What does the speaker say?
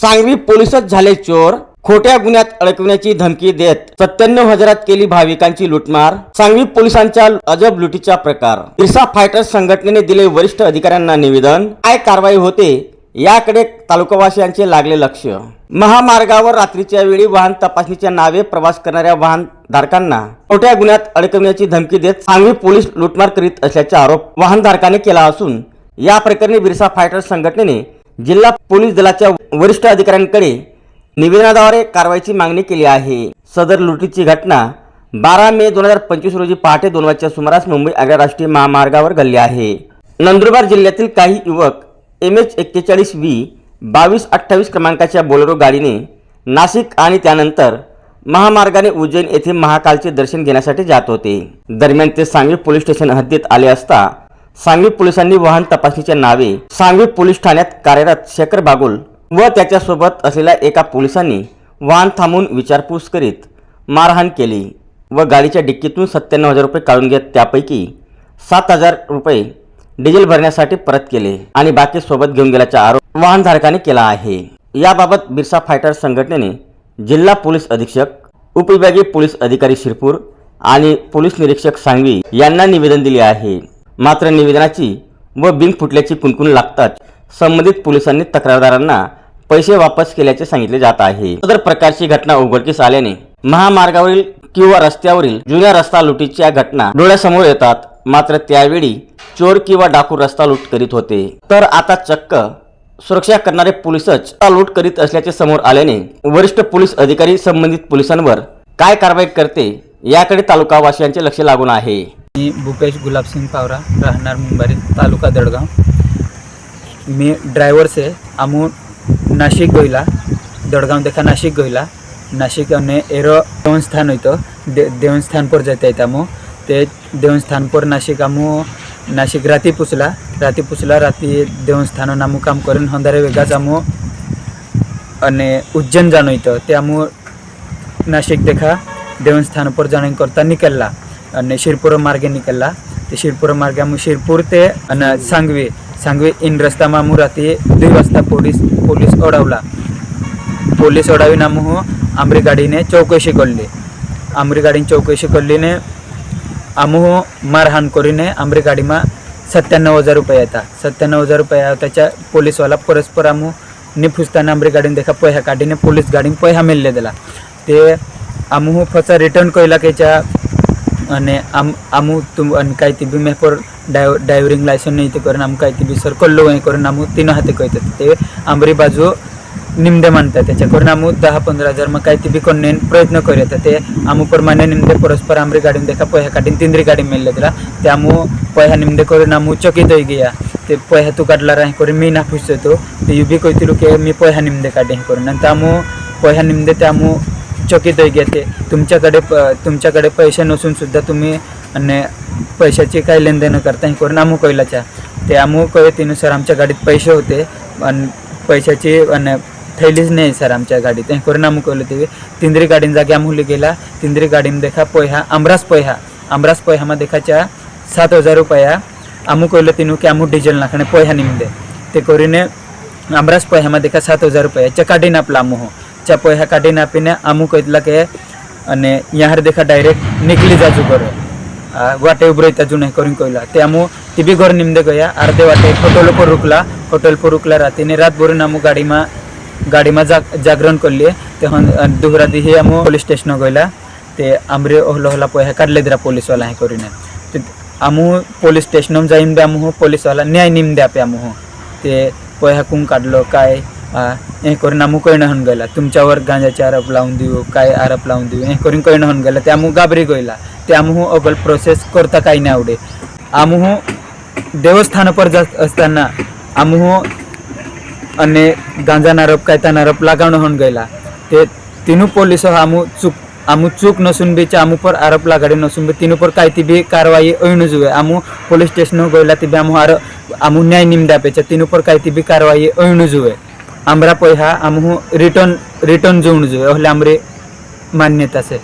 सांगवी पोलिसच झाले चोर खोट्या गुन्ह्यात अडकवण्याची धमकी देत सत्त्याण्णव हजारात केली भाविकांची लुटमार सांगवी पोलिसांच्या अजब लुटीचा प्रकार. इर्सा फायटर्स संघटनेने दिले वरिष्ठ अधिकाऱ्यांना निवेदन काय कारवाई होते याकडे तालुकावासियांचे लागले लक्ष. महामार्गावर रात्रीच्या वेळी वाहन तपासणीच्या नावे प्रवास करणाऱ्या वाहनधारकांना खोट्या गुन्ह्यात अडकवण्याची धमकी देत सांगवी पोलीस लुटमार करीत असल्याचा आरोप वाहनधारकाने केला असून या प्रकरणी बिरसा फायटर्स संघटनेने जिल्हा पोलीस दलाच्या वरिष्ठ अधिकाऱ्यांकडे निवेदनाद्वारे कारवाईची मागणी केली आहे. सदर लुटीची घटना बारा मे दोन हजार पंचवीस रोजी पहाटे दोन वाजच्या सुमारास मुंबई आग्रा राष्ट्रीय महामार्गावर घडली आहे. नंदुरबार जिल्ह्यातील काही युवक एम एच एक्केचाळीस व्ही बावीस अठ्ठावीस क्रमांकाच्या बोलेरो गाडीने नाशिक आणि त्यानंतर महामार्गाने उज्जैन येथे महाकालचे दर्शन घेण्यासाठी जात होते. दरम्यान ते सांगवी पोलीस स्टेशन हद्दीत आले असता सांगवी पोलिसांनी वाहन तपासणीच्या नावे सांगवी पोलीस ठाण्यात कार्यरत शेखर बागुल व त्याच्यासोबत असलेल्या एका पोलिसांनी वाहन थांबून विचारपूस करीत मारहाण केली व गाडीच्या डिक्कीतून सत्त्याण्णव हजार रुपये काढून घेत त्यापैकी सात हजार रुपये डिझेल भरण्यासाठी परत केले आणि बाकी सोबत घेऊन गेल्याचा आरोप वाहनधारकाने केला आहे. याबाबत बिरसा फायटर संघटनेने जिल्हा पोलीस अधीक्षक उपविभागीय पोलीस अधिकारी शिरपूर आणि पोलीस निरीक्षक सांगवी यांना निवेदन दिले आहे. मात्र निवेदनाची व बिन फुटल्याची कुणकुण लागताच संबंधित पोलिसांनी तक्रारदारांना पैसे वापस केल्याचे सांगितले जात आहे. सदर प्रकारची घटना उघडकीस आल्याने महामार्गावरील किंवा रस्त्यावरील जुन्या रस्ता लुटीच्या घटना डोळ्यासमोर येतात. मात्र त्यावेळी चोर किंवा डाकू रस्ता लूट करीत होते. तर आता चक्क सुरक्षा करणारे पोलीसच लूट करीत असल्याचे समोर आल्याने वरिष्ठ पोलीस अधिकारी संबंधित पोलिसांवर काय कारवाई करते याकडे तालुकावासियांचे लक्ष लागून आहे. मी भूपेश गुलाबसिंग पावरा राहणार मुंबई तालुका दडगाव. मी ड्रायव्हर से आमू નાસિક ગયેલા દોડગામ દેખા નાસિક ગયેલા નાસિક અને એરો દેવન સ્થાન હોય તો દેવન સ્થાન પર જતા હતા અમો તે દેવન સ્થાન પર નાસિક અમુ નાસિક રાતી પૂછલા રાતી પૂછલા રાતી દેવન સ્થાનનું આમું કામ કરીને હંધારે વેગા જ અમો અને ઉજ્જૈન જાણો તો તે અમુ નાસિક દેખા દેવન સ્થાન પર જાણી કરતા નીકળલા અને શિરપુર માર્ગે નીકળલા તે શિરપુર માર્ગે અમુ શિરપુર તે અને સાંગવી सांगवी इन रस्ता मामू राहते. दुई वाजता पोलीस पोलीस અડવલા पोलीस अडावीना मोह हो, आंबरी गाडीने चौकशी करली. आंबरी गाडीने चौकशी करलीने आमोह हो, मारहाण करीने आंबरी गाडीमा सत्त्याण्णव हजार रुपया येता. सत्त्याण्णव हजार रुपया त्याच्या पोलीसवाला परस्पर आमू निफुसताना आंबरी गाडीने देखा पैसा काढीने पोलीस गाडीने पैसा मेल्ले दिला. ते आमू हो फसा रिटर्न कयला त्याच्या आणि आम आमू तुम आणि काही ती बी मेहपर डायव डाय ड्रायव्हरिंग लायसन नाही ते करून आम काही ती बी सर कल्लो हे करून आमू तीन हाते कहतात ते आमरी बाजू निमदे मानतात त्याच्याकडून करून दहा पंधरा हजार मग काही ती बी करणे प्रयत्न करूयात ते आमू परमाने निमदे परस्पर आंबरी गाडीन देखा पोह्या काढीन तिंद्री गाडी मिळले तिला ते आमू पैसा निमदे करून आमू चकित होई गया. ते पैसा तू काढला राही करून मी ना होतो. ते यू युबी कहतील की मी पोह्या निमदे काढे करून. आणि त्यामु पोह्या निमदे त्यामु चकित होई गे ते तुमच्याकडे प- तुमच्याकडे पैसे नसून सुद्धा तुम्ही आणि पैशाची काही लेनदेन करता हे करून आमू कैलाच्या ते आमू कळतीनुसार आमच्या गाडीत पैसे होते आणि पैशाची आणि थैलीच नाही सर आमच्या गाडीत हे करून आमू कळलं ते तिंद्री गाडीन जागे आमुली गेला तिंद्री गाडीन देखा पैहा आमरास पैहा आमरास पैहामा देखाच्या सात हजार रुपया आमू कळलं तिनू की आमू डिझेल नाखणे पैहा निमदे ते करीने आमरास पैहामा देखा सात हजार रुपया च्या काढीन आपला आमू हो च्या पैहा काढीन आपीने आमू कहला के અને યાર દેખા ડાયરેક્ટ નીકળી જાજુ કરે ವಾಟೆ ಉಬ್ರೈತ ಜುನೆ ಕೊರಿಂಗ್ ಕೊಯ್ಲ. ತ್ಯಾಮು ತಿಬಿ ಗೊರ್ ನಿಮ್ದೆ ಗಯ ಅರ್ಧೆ ವಾಟೆ ಹೋಟೆಲ್ ಪರ್ ರುಕला ಹೋಟೆಲ್ ಪರ್ ರುकला ರಾತಿನಿ ರಾತ್ ಬೋರು ನಾಮು ಗಾಡಿಮಾ गाडीमा जाग जागरण करले ते दुहरा दी हे आम पोलीस स्टेशन गेला ते आमरे ओहल ओहला पोहे काढले दिला पोलीसवाला हे करीने ते आमू पोलीस स्टेशन जाईन बे आमू पोलीसवाला न्याय निमदे आपे पे आमू ते पोह्या कुंग काढलो काय हे करून आमू कळणं होऊन गेला तुमच्यावर गांजाचे आरोप लावून देऊ काय आरोप लावून देऊ हे करून कळणं होऊन गेला ते आमू गाबरी गयला ते आमू अगल प्रोसेस करता काही नाही आवडे आमू देवस्थान पर जात असताना आमू અને ગાંજાના આરોપ કાયદાના આરોપ લાગાવનો હોન ગયેલા તે तीनू પોલીસો આમુ ચૂક આમુ ચૂક નસુન બી આમુ પર આરોપ લાગાડી નસુન બી तीनू પર કાંઈ બી કાર્યવાહી અઈનું જોઈએ આમુ પોલીસ સ્ટેશન ગયેલા તે આમુ આરો આમુ ન્યાય નિમદા આપે છે तीनू પર કાંઈ બી કાર્યવાહી અઈનું જોઈએ আমরা পয়হা আমহু রিটার্ন রিটার্ন জোন যে হলে আমরে মান্যতা আছে